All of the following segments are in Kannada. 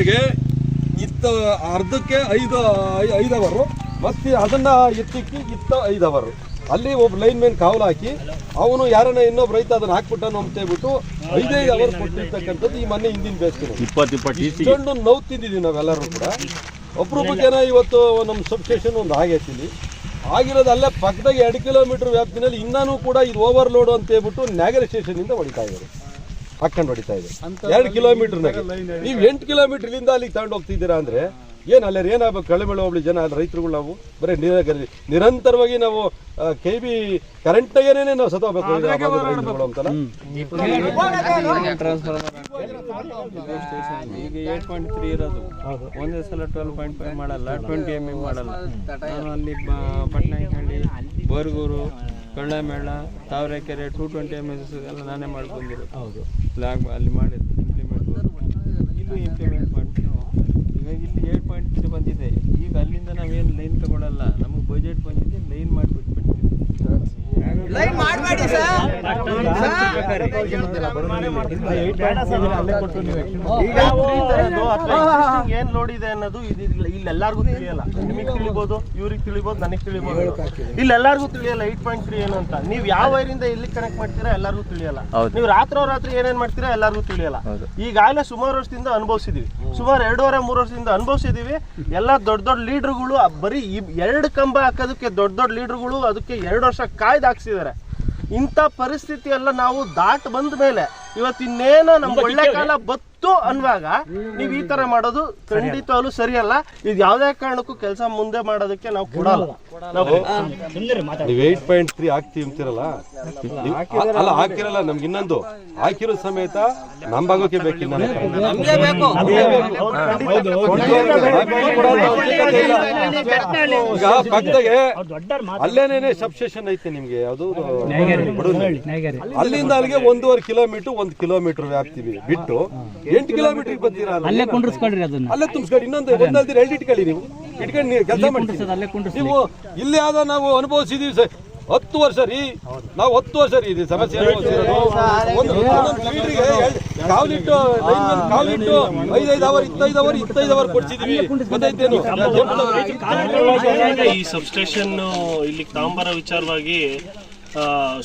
ಮೇರೆಗೆ ಇತ್ತ ಅರ್ಧಕ್ಕೆ ಐದು ಐದು ಅವರು ಮತ್ತೆ ಅದನ್ನ ಎತ್ತಿಕ್ಕಿ ಇತ್ತ ಐದು ಅವರು ಅಲ್ಲಿ ಒಬ್ಬ ಲೈನ್ ಮೇನ್ ಕಾವಲು ಹಾಕಿ ಅವನು ಯಾರನ್ನ ಇನ್ನೊಬ್ಬ ರೈತ ಅದನ್ನ ಹಾಕ್ಬಿಟ್ಟಾನು ಅಂತ ಹೇಳ್ಬಿಟ್ಟು ಐದೈದು ಅವರ್ ಕೊಟ್ಟಿರ್ತಕ್ಕಂಥದ್ದು ಈ ಮೊನ್ನೆ ಹಿಂದಿನ ಬೇಸ್ತೀನಿ ಇಷ್ಟೊಂದು ನೋವು ತಿಂದಿದ್ದೀವಿ ನಾವೆಲ್ಲರೂ ಕೂಡ. ಒಬ್ರೊಬ್ಬಕ್ಕೇನ ಇವತ್ತು ನಮ್ಮ ಸಬ್ ಸ್ಟೇಷನ್ ಒಂದು ಆಗೈತಿ ಇಲ್ಲಿ ಆಗಿರೋದು ಅಲ್ಲೇ ಪಕ್ಕದಾಗ ಎರಡು ಕಿಲೋಮೀಟರ್ ವ್ಯಾಪ್ತಿನಲ್ಲಿ ಇನ್ನೂ ಕೂಡ ಇದು ಓವರ್ಲೋಡ್ ಅಂತ ಹೇಳ್ಬಿಟ್ಟು ನ್ಯಾಗರ ಸ್ಟೇಷನಿಂದ ಹೊಡಿತಾ ಇದ್ದಾರೆ. ಹಾಕೊಂಡು ಹೊಡಿತಾ ಇದೆ. ಎರಡು ಕಿಲೋಮೀಟರ್ನಾಗೆ ನೀವು ಎಂಟು ಕಿಲೋಮೀಟರ್ ಇಲ್ಲಿಂದ ಅಲ್ಲಿಗೆ ತಗೊಂಡು ಹೋಗ್ತಿದ್ದೀರಾ ಅಂದ್ರೆ ಏನು ಅಲ್ಲೇ ಏನಾಗಬೇಕು? ಕಳೆಮಳೆ ಹೋಗ್ಲಿ ಜನ ರೈತರುಗಳು ನಾವು. ಬರೀ ನಿರ- ನಿರಂತರವಾಗಿ ನಾವು ಕೆ ಬಿ ಕರೆಂಟ್ನಾಗೇನೆ ನಾವು ಸತ್ತೋಗ್ಬೇಕು ರೈತರುಗಳು ಅಂತಲ್ಲ. ಈಗ ಏಟ್ ಪಾಯಿಂಟ್ ತ್ರೀ ಇರೋದು. ಒಂದೇ ಸಲ ಟ್ವೆಲ್ ಪಾಯಿಂಟ್ ಫೈವ್ ಮಾಡಲ್ಲ ಟ್ವೆಂಟಿ ಎಂ ಎಂ ಮಾಡಲ್ಲ. ನಾನು ಅಲ್ಲಿ ಬ- Patnayakahalli Borgur Kallamela Tavarekere two twenty M S ಎಲ್ಲ ನಾನೇ ಮಾಡ್ಕೊಂಡಿರು ಹೌದು. ಲ್ಯಾಗ್ ಅಲ್ಲಿ ಮಾಡಿದ್ದು ಇಂಪ್ಲಿಮೆಂಟ್ ಇಲ್ಲೂ ಇಂಪ್ಲಿಮೆಂಟ್ ಮಾಡ್ತೀವಿ. ಇವಾಗ ಇಲ್ಲಿ ಏಟ್ ಪಾಯಿಂಟ್ ತ್ರೀ ಬಂದಿದೆ. ಈಗ ಅಲ್ಲಿಂದ ನಾವೇನು ಲೈನ್ ತಗೊಳ್ಳಲ್ಲ ನಮಗೆ ಬಜೆಟ್ ಬಂದಿದೆ ಲೈನ್ ಮಾಡಿಬಿಟ್ಬಿಡ್ತೀವಿ ಈಗ ಏನ್ ನೋಡಿದೆ ಅನ್ನೋದು ಇಲ್ಲೆಲ್ಲಾರ್ಗು ಇಲ್ಲ- ತಿಳಿಯಲ್ಲ. ನಿಮಗ್ ತಿಳಿಬೋದು ಇವ್ರಿಗೆ ತಿಳಿಬೋದು ನನಗ್ ತಿಳಿಬೋದು ಇಲ್ಲೆಲ್ಲಾರ್ಗೂ ತಿಳಿಯಲ್ಲ. ಏಟ್ ಪಾಯಿಂಟ್ ತ್ರೀ ಏನು ಅಂತ. ನೀವು ಯಾವ ವೈರಿಂದ ಎಲ್ಲಿ ಕನೆಕ್ಟ್ ಮಾಡ್ತೀರಾ ಎಲ್ಲಾರ್ಗು ತಿಳಿಯಲ್ಲ. ನೀವ್ ರಾತ್ರೋ ರಾತ್ರಿ ಏನೇನ್ ಮಾಡ್ತೀರಾ ಎಲ್ಲಾರ್ಗು ತಿಳಿಯಲ್ಲ. ಈಗಾಗಲೇ ಸುಮಾರು ವರ್ಷದಿಂದ ಅನುಭವಿಸಿದೀವಿ. ಸುಮಾರು ಎರಡೂವರೆ ಮೂರು ವರ್ಷದಿಂದ ಅನುಭವಿಸಿದೀವಿ. ಎಲ್ಲ ದೊಡ್ಡ ದೊಡ್ಡ ಲೀಡರ್ಗಳು ಬರೀ ಎರಡು ಕಂಬ ಹಾಕೋದಕ್ಕೆ ದೊಡ್ಡ ದೊಡ್ಡ ಲೀಡರ್ಗಳು ಅದಕ್ಕೆ ಎರಡು ವರ್ಷ ಕಾಯ್ದು ಹಾಕ್ಸಿದ್ದಾರೆ. ಇಂಥ ಪರಿಸ್ಥಿತಿ ಎಲ್ಲ ನಾವು ದಾಟ್ ಬಂದ ಮೇಲೆ ಇವತ್ತಿನ್ನೇನೋ ನಮ್ಗೆ ಒಳ್ಳೆ ಕಾಲ ಬತ್ತು ಅನ್ನುವಾಗ ನೀವು ಈ ತರ ಮಾಡೋದು ಖಂಡಿತವಾಗ್ಲೂ ಸರಿಯಲ್ಲ ಇದು ಯಾವುದೇ ಕಾರಣಕ್ಕೂ ಕೆಲಸ ಮುಂದೆ ಮಾಡೋದಕ್ಕೆ ನಾವು ಕೊಡಲ್ಲ ನಾವು ನೀವು ಏಟ್ ಪಾಯಿಂಟ್ ತ್ರೀ ಹಾಕ್ತೀವಿ ಅಂತೀರಲ್ಲ ನೀವು- ಅಲ್ಲ ಹಾಕಿರಲ್ಲ ನಮ್ಗೆ ಇನ್ನೊಂದು ಹಾಕಿರೋ ಸಮೇತ ನಮ್ಮ ಭಾಗಕ್ಕೆ ಬೇಕು ಇನ್ನೊಂದು. ಈಗ ಪಕ್ಕದಾಗೆ ಅಲ್ಲೇನೇನೆ ಸಬ್ಸ್ಟೇಷನ್ ಐತೆ ನಿಮ್ಗೆ ಯಾವುದು ಅಲ್ಲಿಂದ ಅಲ್ಲಿಗೆ ಒಂದೂವರೆ ಕಿಲೋಮೀಟರ್ ಒಂದ್ ಕಿಲೋಮೀಟರ್ ವ್ಯಾಪ್ತಿ ಬಿಟ್ಟು ಎಂಟು ಕಿಲೋಮೀಟರ್ ಬಂದಿರಲ್ಲ ಅಲ್ಲೇ ಕುಂಡ್ರಿಸ್ಕೊಳ್ರಿ ಅದನ್ನ ಅಲ್ಲೇ ತುಂಬಿಸ್ಕೊಳ್ಳಿ ಇನ್ನೊಂದು ಒಂದಲ್ದಿರ ಎಲ್ಲಿ ಇಟ್ಕೊಳ್ಳಿ ನೀವು ಇಟ್ಕೊಂಡು ನೀವು ಕೆಲಸ ಕುಂಡ್ರಿಸ್ ನೀವು ಇಲ್ಲಿ ಆದ ನಾವು ಅನುಭವಿಸಿದೀವಿ ಸರ್ ಹತ್ತು ವರ್ಷ ರೀ ನಾವು ಹತ್ತು ವರ್ಷ ರೀ ಇದು ಸಮಸ್ಯೆ ಕಾವಲಿಟ್ಟು ಕಾವ್ಲಿಟ್ಟು ಐದೈದು ಅವರ್ ಇತ್ತೈದು ಅವರ್ ಇತ್ತೈದು ಅವರ್ ಕೊಡ್ಸಿದೀವಿ ಗೊತ್ತೈತೇನು ಈ ಸಬ್ಸ್ಟೇಷನ್ ಇಲ್ಲಿ ತಾಂಬರ ವಿಚಾರವಾಗಿ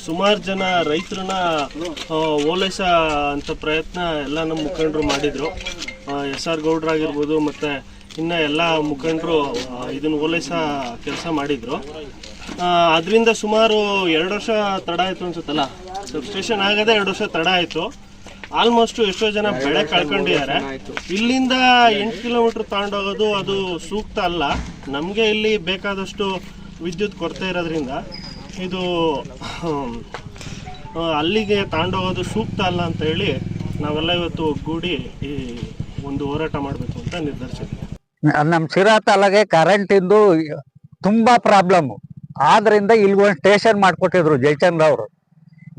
ಸುಮಾರು ಜನ ರೈತರನ್ನ ಓಲೈಸ ಅಂತ ಪ್ರಯತ್ನ ಎಲ್ಲ ನಮ್ಮ ಮುಖಂಡರು ಮಾಡಿದ್ರು. ಎಸ್ ಆರ್ ಗೌಡ್ರಾಗಿರ್ಬೋದು ಮತ್ತು ಇನ್ನು ಎಲ್ಲ ಮುಖಂಡರು ಇದನ್ನು ಓಲೈಸ ಕೆಲಸ ಮಾಡಿದ್ರು. ಅದರಿಂದ ಸುಮಾರು ಎರಡು ವರ್ಷ ತಡ ಆಯಿತು ಅನ್ಸುತ್ತಲ್ಲ? ಸಬ್ಸ್ಟೇಷನ್ ಆಗದೆ ಎರಡು ವರ್ಷ ತಡ ಆಯಿತು. ಆಲ್ಮೋಸ್ಟ್ ಎಷ್ಟೋ ಜನ ಬೆಳೆ ಕಳ್ಕೊಂಡಿದ್ದಾರೆ. ಇಲ್ಲಿಂದ ಎಂಟು ಕಿಲೋಮೀಟರ್ ತಗೊಂಡೋಗೋದು ಅದು ಸೂಕ್ತ ಅಲ್ಲ. ನಮಗೆ ಇಲ್ಲಿ ಬೇಕಾದಷ್ಟು ವಿದ್ಯುತ್ ಕೊರತೆ ಇರೋದ್ರಿಂದ. ಇದು ಅಲ್ಲಿಗೆ ತಗೊಂಡೋಗೋದು ಸೂಕ್ತ ಅಲ್ಲ ಅಂತ ಹೇಳಿ ನಾವೆಲ್ಲ ಇವತ್ತು ಒಗ್ಗೂಡಿ ಈ ಒಂದು ಹೋರಾಟ ಮಾಡಬೇಕು ಅಂತ ನಿರ್ಧರಿಸಿದ್ವಿ. ನಮ್ಮ ಸಿರಾ ತಾಲಗೆ ಕರೆಂಟ್ ಇಂದು ತುಂಬಾ ಪ್ರಾಬ್ಲಮ್ ಆದ್ರಿಂದ ಇಲ್ಲಿ ಒಂದು ಸ್ಟೇಷನ್ ಮಾಡ್ಕೊಟ್ಟಿದ್ರು ಜಯಚಂದ್ರ ಅವರು.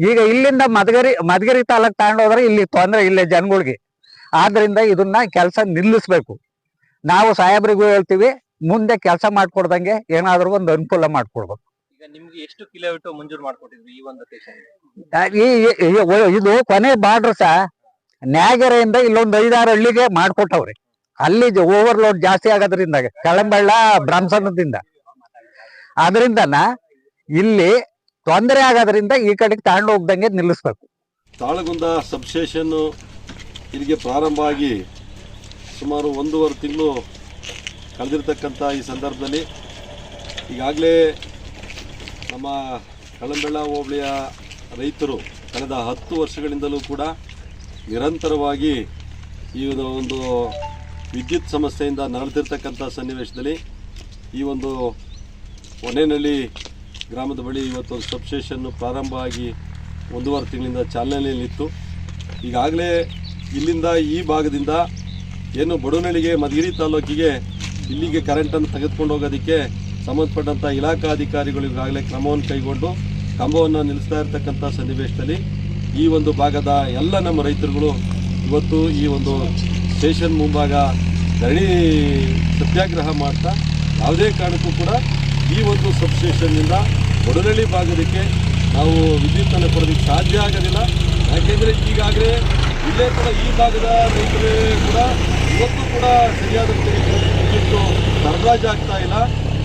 ಈಗ ಇಲ್ಲಿಂದ ಮದಗರಿ ಮದಗರಿ ತಾಲೂಕ್ ತಗೊಂಡೋದ್ರೆ ಇಲ್ಲಿ ತೊಂದರೆ ಇಲ್ಲ ಜನಗಳಿಗೆ. ಆದ್ರಿಂದ ಇದನ್ನ ಕೆಲಸ ನಿಲ್ಲಿಸ್ಬೇಕು. ನಾವು ಸಾಹೇಬ್ರಿಗೂ ಹೇಳ್ತೀವಿ, ಮುಂದೆ ಕೆಲಸ ಮಾಡ್ಕೊಡ್ದಂಗೆ ಏನಾದರೂ ಒಂದು ಅನುಕೂಲ ಮಾಡ್ಕೊಡ್ಬೇಕು. ನಿಮ್ಗೆ ಎಷ್ಟು ಕಿಲೋಮೀಟರ್ ಮಂಜೂರು ಮಾಡ್ಕೊಟ್ಟಿದ್ರಿ ಈ ಒಂದು ಇದು ಕೊನೆ ಬಾರ್ಡರ್ ಸಹ ನ್ಯಾಗರೆಯಿಂದ ಇಲ್ಲೊಂದು ಐದಾರು ಹಳ್ಳಿಗೆ ಮಾಡ್ಕೊಟ್ಟವ್ರಿ. ಅಲ್ಲಿ ಓವರ್ಲೋಡ್ ಜಾಸ್ತಿ ಆಗೋದ್ರಿಂದ ಕಳಂಬಳ್ಳ ಬ್ರಹ್ಮಸನದಿಂದ ಅದರಿಂದನ ಇಲ್ಲಿ ತೊಂದರೆ ಆಗೋದ್ರಿಂದ ಈ ಕಡೆಗೆ ತಗೊಂಡು ಹೋಗ್ದಂಗೆ ನಿಲ್ಲಿಸ್ಬೇಕು. ತಾಳಗುಂದ ಸಬ್ಸ್ಟೇಷನ್ನು ಇಲ್ಲಿಗೆ ಪ್ರಾರಂಭ ಆಗಿ ಸುಮಾರು ಒಂದೂವರೆ ತಿಂಗಳು ಕಳೆದಿರ್ತಕ್ಕಂಥ ಈ ಸಂದರ್ಭದಲ್ಲಿ ಈಗಾಗಲೇ ನಮ್ಮ ಕಳಂಬೆಳ್ಳ ಹೋಬಳಿಯ ರೈತರು ಕಳೆದ ಹತ್ತು ವರ್ಷಗಳಿಂದಲೂ ಕೂಡ ನಿರಂತರವಾಗಿ ಈ ಒಂದು ವಿದ್ಯುತ್ ಸಮಸ್ಯೆಯಿಂದ ನರಳುತ್ತಿರ್ತಕ್ಕಂಥ ಸನ್ನಿವೇಶದಲ್ಲಿ ಈ ಒಂದು ಒನೆನಲ್ಲಿ ಗ್ರಾಮದ ಬಳಿ ಇವತ್ತೊಂದು ಸಬ್ಸ್ಟೇಷನ್ನು ಪ್ರಾರಂಭ ಆಗಿ ಒಂದೂವರೆ ತಿಂಗಳಿಂದ ಚಾಲನೆಯಲ್ಲಿತ್ತು ಈಗಾಗಲೇ ಇಲ್ಲಿಂದ ಈ ಭಾಗದಿಂದ ಏನು ಬಡವನಹಳ್ಳಿಗೆ ಮಧುಗಿರಿ ತಾಲೂಕಿಗೆ ಇಲ್ಲಿಗೆ ಕರೆಂಟನ್ನು ತೆಗೆದುಕೊಂಡು ಹೋಗೋದಕ್ಕೆ ಸಂಬಂಧಪಟ್ಟಂಥ ಇಲಾಖಾ ಈಗಾಗಲೇ ಕ್ರಮವನ್ನು ಕೈಗೊಂಡು ಕಂಬವನ್ನು ನಿಲ್ಲಿಸ್ತಾ ಇರತಕ್ಕಂಥ ಸನ್ನಿವೇಶದಲ್ಲಿ ಈ ಒಂದು ಭಾಗದ ಎಲ್ಲ ನಮ್ಮ ರೈತರುಗಳು ಇವತ್ತು ಈ ಒಂದು ಸ್ಟೇಷನ್ ಮುಂಭಾಗ ಧರಣಿ ಸತ್ಯಾಗ್ರಹ ಮಾಡ್ತಾ ಯಾವುದೇ ಕಾರಣಕ್ಕೂ ಕೂಡ ಈ ಒಂದು ಸಬ್ ಸ್ಟೇಷನ್ನಿಂದ ಒಡನಳ್ಳಿ ಭಾಗದಕ್ಕೆ ನಾವು ವಿದ್ಯುತ್ತನ್ನು ಕೊಡೋದಕ್ಕೆ ಸಾಧ್ಯ ಆಗೋದಿಲ್ಲ. ಯಾಕೆಂದರೆ ಈಗಾಗಲೇ ಇಲ್ಲೇ ಕೂಡ ಈ ಭಾಗದ ರೈತರೇ ಕೂಡ ಇವತ್ತು ಕೂಡ ಸರಿಯಾದ ವಿದ್ಯುತ್ ಸರಬರಾಜು ಆಗ್ತಾ ಇಲ್ಲ.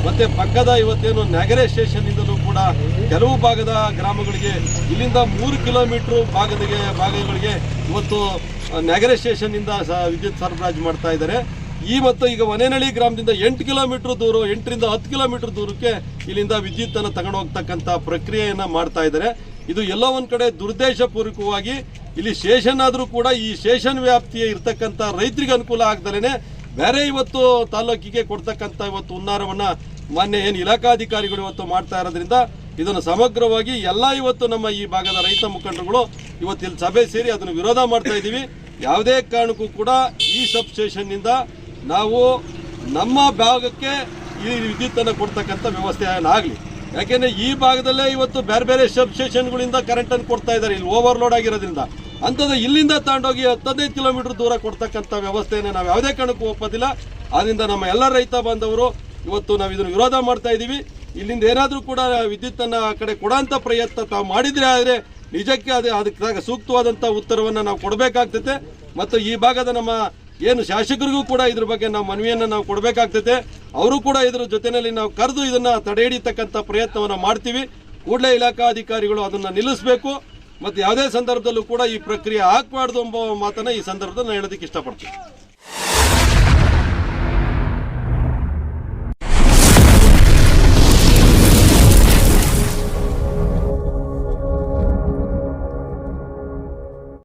ಮತ್ತೆ ಪಕ್ಕದ ಇವತ್ತೇನು ನಗರೆ ಸ್ಟೇಷನ್ ಇಂದಲೂ ಕೂಡ ಕೆಲವು ಭಾಗದ ಗ್ರಾಮಗಳಿಗೆ, ಇಲ್ಲಿಂದ ಮೂರು ಕಿಲೋಮೀಟರ್ ಭಾಗದಿಗೆ, ಭಾಗಗಳಿಗೆ ಇವತ್ತು ನಗರೆ ಸ್ಟೇಷನ್ ಇಂದ ವಿದ್ಯುತ್ ಸರಬರಾಜು ಮಾಡ್ತಾ ಇದ್ದಾರೆ. ಈ ಮತ್ತು ಈಗ ವನೇನಹಳ್ಳಿ ಗ್ರಾಮದಿಂದ ಎಂಟು ಕಿಲೋಮೀಟರ್ ದೂರ, ಎಂಟರಿಂದ ಹತ್ತು ಕಿಲೋಮೀಟರ್ ದೂರಕ್ಕೆ ಇಲ್ಲಿಂದ ವಿದ್ಯುತ್ ಅನ್ನು ತಗೊಂಡು ಹೋಗ್ತಕ್ಕಂಥ ಪ್ರಕ್ರಿಯೆಯನ್ನು ಮಾಡ್ತಾ ಇದ್ದಾರೆ. ಇದು ಎಲ್ಲ ಒಂದು ಕಡೆ ದುರುದ್ದೇಶಪೂರ್ವಕವಾಗಿ ಇಲ್ಲಿ ಸ್ಟೇಷನ್ ಆದರೂ ಕೂಡ ಈ ಸ್ಟೇಷನ್ ವ್ಯಾಪ್ತಿಯ ಇರ್ತಕ್ಕಂಥ ರೈತರಿಗೆ ಅನುಕೂಲ ಆಗ್ದಲೇನೆ ಬೇರೆ ಇವತ್ತು ತಾಲೂಕಿಗೆ ಕೊಡ್ತಕ್ಕಂಥ ಇವತ್ತು ಹುನ್ನಾರವನ್ನು ಮಾನ್ಯ ಏನು ಇಲಾಖಾಧಿಕಾರಿಗಳು ಇವತ್ತು ಮಾಡ್ತಾ ಇರೋದ್ರಿಂದ ಇದನ್ನು ಸಮಗ್ರವಾಗಿ ಎಲ್ಲ ಇವತ್ತು ನಮ್ಮ ಈ ಭಾಗದ ರೈತ ಮುಖಂಡರುಗಳು ಇವತ್ತು ಇಲ್ಲಿ ಸಭೆ ಸೇರಿ ಅದನ್ನು ವಿರೋಧ ಮಾಡ್ತಾ ಇದ್ದೀವಿ. ಯಾವುದೇ ಕಾರಣಕ್ಕೂ ಕೂಡ ಈ ಸಬ್ ಸ್ಟೇಷನ್ನಿಂದ ನಾವು ನಮ್ಮ ಭಾಗಕ್ಕೆ ಈ ವಿದ್ಯುತ್ತನ್ನು ಕೊಡ್ತಕ್ಕಂಥ ವ್ಯವಸ್ಥೆ ಆಗಲಿ. ಯಾಕೆಂದರೆ ಈ ಭಾಗದಲ್ಲೇ ಇವತ್ತು ಬೇರೆ ಬೇರೆ ಸಬ್ ಸ್ಟೇಷನ್ಗಳಿಂದ ಕರೆಂಟನ್ನು ಕೊಡ್ತಾ ಇದ್ದಾರೆ. ಇಲ್ಲಿ ಓವರ್ಲೋಡ್ ಆಗಿರೋದ್ರಿಂದ. ಅಂಥದ್ದು ಇಲ್ಲಿಂದ ತಗೊಂಡೋಗಿ ಹತ್ತದೈದು ಕಿಲೋಮೀಟರ್ ದೂರ ಕೊಡ್ತಕ್ಕಂಥ ವ್ಯವಸ್ಥೆಯನ್ನು ನಾವು ಯಾವುದೇ ಕಾರಣಕ್ಕೂ ಒಪ್ಪೋದಿಲ್ಲ. ಆದ್ದರಿಂದ ನಮ್ಮ ಎಲ್ಲ ರೈತ ಬಾಂಧವರು ಇವತ್ತು ನಾವು ಇದನ್ನು ವಿರೋಧ ಮಾಡ್ತಾ ಇದ್ದೀವಿ ಇಲ್ಲಿಂದ ಏನಾದರೂ ಕೂಡ ವಿದ್ಯುತ್ತನ್ನು ಆ ಕಡೆ ಕೊಡೋಂಥ ಪ್ರಯತ್ನ ತಾವು ಮಾಡಿದ್ರೆ ಆದರೆ ನಿಜಕ್ಕೆ ಅದೇ ಅದಕ್ಕೆ ಸೂಕ್ತವಾದಂಥ ಉತ್ತರವನ್ನು ನಾವು ಕೊಡಬೇಕಾಗ್ತೈತೆ. ಮತ್ತು ಈ ಭಾಗದ ನಮ್ಮ ಏನು ಶಾಸಕರಿಗೂ ಕೂಡ ಇದ್ರ ಬಗ್ಗೆ ನಾವು ಮನವಿಯನ್ನು ನಾವು ಕೊಡಬೇಕಾಗ್ತೈತೆ. ಅವರು ಕೂಡ ಇದ್ರ ಜೊತೆಯಲ್ಲಿ ನಾವು ಕರೆದು ಇದನ್ನು ತಡೆ ಹಿಡಿತಕ್ಕಂಥ ಪ್ರಯತ್ನವನ್ನು ಮಾಡ್ತೀವಿ. ಕೂಡಲೇ ಇಲಾಖಾ ಅಧಿಕಾರಿಗಳು ಅದನ್ನು ನಿಲ್ಲಿಸಬೇಕು. ಮತ್ತು ಯಾವುದೇ ಸಂದರ್ಭದಲ್ಲೂ ಕೂಡ ಈ ಪ್ರಕ್ರಿಯೆ ಆಗಬಾರ್ದು ಎಂಬ ಮಾತನ್ನ ಈ ಸಂದರ್ಭದಲ್ಲಿ ನಾನು ಹೇಳೋದಕ್ಕೆ ಇಷ್ಟಪಡ್ತೀನಿ.